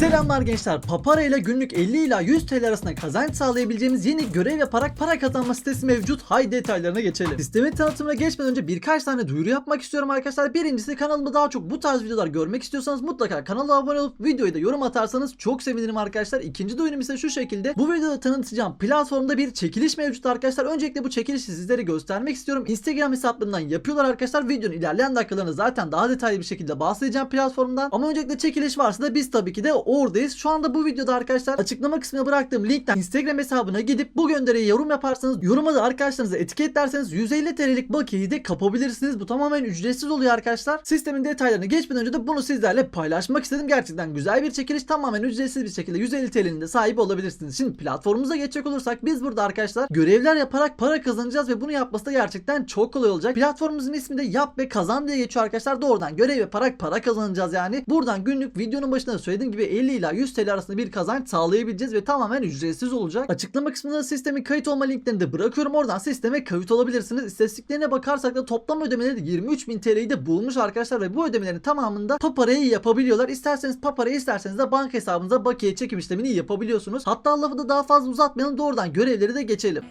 Selamlar gençler. Papara ile günlük 50 ila 100 TL arasında kazanç sağlayabileceğimiz yeni görev yaparak para kazanma sitesi mevcut. Haydi detaylarına geçelim. Sistemin tanıtımına geçmeden önce birkaç tane duyuru yapmak istiyorum arkadaşlar. Birincisi kanalımda daha çok bu tarz videolar görmek istiyorsanız mutlaka kanala abone olup videoyu da yorum atarsanız çok sevinirim arkadaşlar. İkinci duyurum ise şu şekilde. Bu videoda tanıtacağım platformda bir çekiliş mevcut arkadaşlar. Öncelikle bu çekilişi sizlere göstermek istiyorum. Instagram hesaplarından yapıyorlar arkadaşlar. Videonun ilerleyen dakikalarında zaten daha detaylı bir şekilde bahsedeceğim platformdan. Ama öncelikle çekiliş varsa da biz tabii ki de oradayız. Şu anda bu videoda arkadaşlar açıklama kısmına bıraktığım linkten Instagram hesabına gidip bu gönderiye yorum yaparsanız yoruma da arkadaşlarınızı etiketlerseniz 150 TL'lik bakiyeyi de kapabilirsiniz. Bu tamamen ücretsiz oluyor arkadaşlar. Sistemin detaylarını geçmeden önce de bunu sizlerle paylaşmak istedim. Gerçekten güzel bir çekiliş. Tamamen ücretsiz bir şekilde 150 TL'nin de sahibi olabilirsiniz. Şimdi platformumuza geçecek olursak biz burada arkadaşlar görevler yaparak para kazanacağız ve bunu yapması da gerçekten çok kolay olacak. Platformumuzun ismi de yap ve kazan diye geçiyor arkadaşlar. Doğrudan görev yaparak para kazanacağız yani. Buradan günlük videonun başında da söylediğim gibi 50 ila 100 TL arasında bir kazanç sağlayabileceğiz ve tamamen ücretsiz olacak. Açıklama kısmında da sistemin kayıt olma linklerini de bırakıyorum. Oradan sisteme kayıt olabilirsiniz. İstatistiklerine bakarsak da toplam ödemeleri 23.000 TL'yi de bulmuş arkadaşlar ve bu ödemelerin tamamında paparayı yapabiliyorlar. İsterseniz paparayı isterseniz de banka hesabınıza bakiye çekim işlemini yapabiliyorsunuz. Hatta lafı da daha fazla uzatmayalım doğrudan görevleri de geçelim.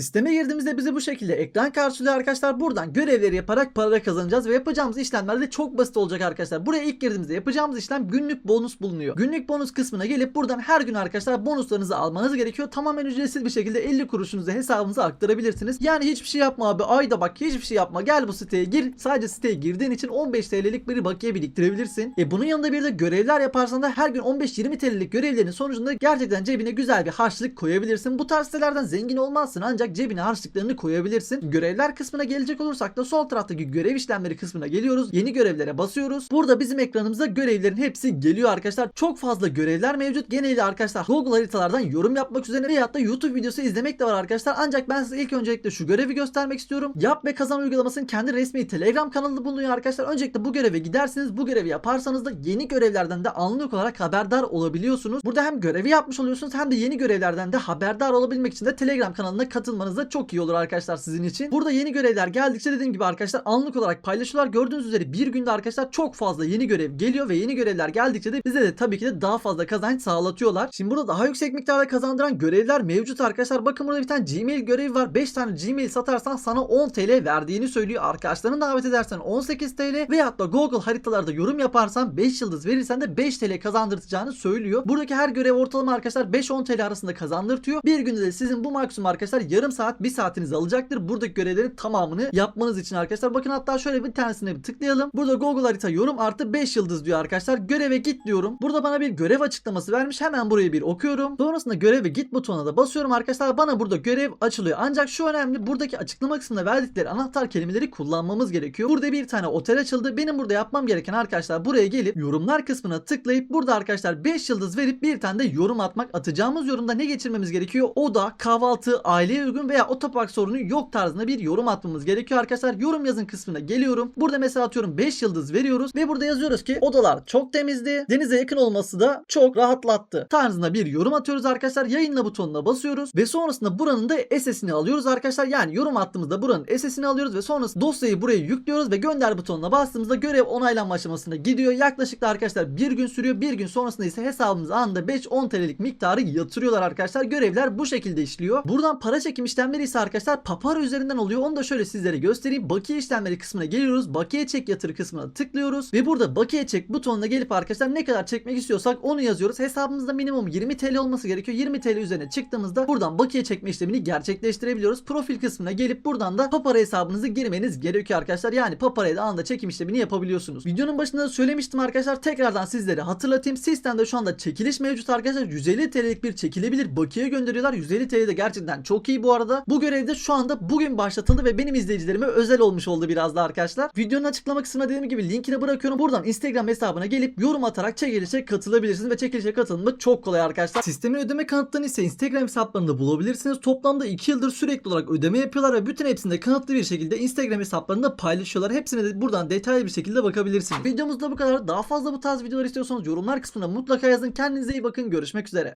Sisteme girdiğimizde bizi bu şekilde ekran karşılıyor arkadaşlar. Buradan görevleri yaparak para kazanacağız ve yapacağımız işlemler de çok basit olacak arkadaşlar. Buraya ilk girdiğimizde yapacağımız işlem günlük bonus bulunuyor. Günlük bonus kısmına gelip buradan her gün arkadaşlar bonuslarınızı almanız gerekiyor. Tamamen ücretsiz bir şekilde 50 kuruşunuzu hesabınıza aktarabilirsiniz. Yani hiçbir şey yapma abi. Ayda bak hiçbir şey yapma. Gel bu siteye gir. Sadece siteye girdiğin için 15 TL'lik bir bakiye biriktirebilirsin. E bunun yanında bir de görevler yaparsan da her gün 15-20 TL'lik görevlerin sonucunda gerçekten cebine güzel bir harçlık koyabilirsin. Bu tarz sitelerden zengin olmazsın ancak cebine harçlıklarını koyabilirsin. Görevler kısmına gelecek olursak da sol taraftaki görev işlemleri kısmına geliyoruz. Yeni görevlere basıyoruz. Burada bizim ekranımıza görevlerin hepsi geliyor arkadaşlar. Çok fazla görevler mevcut. Genelde arkadaşlar Google haritalardan yorum yapmak üzere veyahut da YouTube videosu izlemek de var arkadaşlar. Ancak ben size ilk öncelikle şu görevi göstermek istiyorum. Yap ve kazan uygulamasının kendi resmi Telegram kanalında bulunuyor arkadaşlar. Öncelikle bu göreve gidersiniz. Bu görevi yaparsanız da yeni görevlerden de anlık olarak haberdar olabiliyorsunuz. Burada hem görevi yapmış oluyorsunuz hem de yeni görevlerden de haberdar olabilmek için de Telegram kanalına katılmanız da çok iyi olur arkadaşlar sizin için. Burada yeni görevler geldikçe dediğim gibi arkadaşlar anlık olarak paylaşıyorlar. Gördüğünüz üzere bir günde arkadaşlar çok fazla yeni görev geliyor ve yeni görevler geldikçe de bize de tabii ki de daha fazla kazanç sağlatıyorlar. Şimdi burada daha yüksek miktarda kazandıran görevler mevcut arkadaşlar. Bakın burada bir tane Gmail görevi var. 5 tane Gmail satarsan sana 10 TL verdiğini söylüyor. Arkadaşlarını davet edersen 18 TL ve hatta Google haritalarda yorum yaparsan 5 yıldız verirsen de 5 TL kazandırtacağını söylüyor. Buradaki her görev ortalama arkadaşlar 5-10 TL arasında kazandırtıyor. Bir günde de sizin bu maksimum arkadaşlar yarım saat 1 saatinizi alacaktır. Buradaki görevlerin tamamını yapmanız için arkadaşlar. Bakın hatta şöyle bir tanesine bir tıklayalım. Burada Google harita yorum artı 5 yıldız diyor arkadaşlar. Göreve git diyorum. Burada bana bir görev açıklaması vermiş. Hemen burayı bir okuyorum. Sonrasında göreve git butonuna da basıyorum arkadaşlar. Bana burada görev açılıyor. Ancak şu önemli. Buradaki açıklama kısmında verdikleri anahtar kelimeleri kullanmamız gerekiyor. Burada bir tane otel açıldı. Benim burada yapmam gereken arkadaşlar buraya gelip yorumlar kısmına tıklayıp burada arkadaşlar 5 yıldız verip bir tane de yorum atmak. Atacağımız yorumda ne geçirmemiz gerekiyor? Oda, kahvaltı, aileye uygun veya otopark sorunu yok tarzında bir yorum atmamız gerekiyor arkadaşlar. Yorum yazın kısmına geliyorum. Burada mesela atıyorum 5 yıldız veriyoruz ve burada yazıyoruz ki odalar çok temizdi. Denize yakın olması da çok rahatlattı. Tarzında bir yorum atıyoruz arkadaşlar. Yayınla butonuna basıyoruz ve sonrasında buranın da SS'ini alıyoruz arkadaşlar. Yani yorum attığımızda buranın SS'ini alıyoruz ve sonrasında dosyayı buraya yüklüyoruz ve gönder butonuna bastığımızda görev onaylanma aşamasına gidiyor. Yaklaşık da arkadaşlar bir gün sürüyor. Bir gün sonrasında ise hesabımıza anında 5-10 TL'lik miktarı yatırıyorlar arkadaşlar. Görevler bu şekilde işliyor. Buradan para çekim işlemleri ise arkadaşlar Papara üzerinden oluyor. Onu da şöyle sizlere göstereyim. Bakiye işlemleri kısmına geliyoruz. Bakiye çek yatır kısmına tıklıyoruz ve burada bakiye çek butonuna gelip arkadaşlar ne kadar çekmek istiyorsak onu yazıyoruz. Hesabımızda minimum 20 TL olması gerekiyor. 20 TL üzerine çıktığımızda buradan bakiye çekme işlemini gerçekleştirebiliyoruz. Profil kısmına gelip buradan da Papara hesabınızı girmeniz gerekiyor arkadaşlar. Yani Papara'ya da anında çekim işlemini yapabiliyorsunuz. Videonun başında da söylemiştim arkadaşlar. Tekrardan sizlere hatırlatayım. Sistemde şu anda çekiliş mevcut arkadaşlar. 150 TL'lik bir çekilebilir bakiye gönderiyorlar. 150 TL de gerçekten çok iyi bu arada. Bu görevde şu anda bugün başlatıldı ve benim izleyicilerime özel olmuş oldu biraz da arkadaşlar. Videonun açıklama kısmına dediğim gibi linkini bırakıyorum. Buradan Instagram hesabına gelip yorum atarak çekilişe katılabilirsiniz ve çekilişe katılmak çok kolay arkadaşlar. Sistemin ödeme kanıtlarını ise Instagram hesaplarında bulabilirsiniz. Toplamda 2 yıldır sürekli olarak ödeme yapıyorlar ve bütün hepsini de kanıtlı bir şekilde Instagram hesaplarında paylaşıyorlar. Hepsine de buradan detaylı bir şekilde bakabilirsiniz. Videomuzda bu kadar. Daha fazla bu tarz videolar istiyorsanız yorumlar kısmına mutlaka yazın. Kendinize iyi bakın. Görüşmek üzere.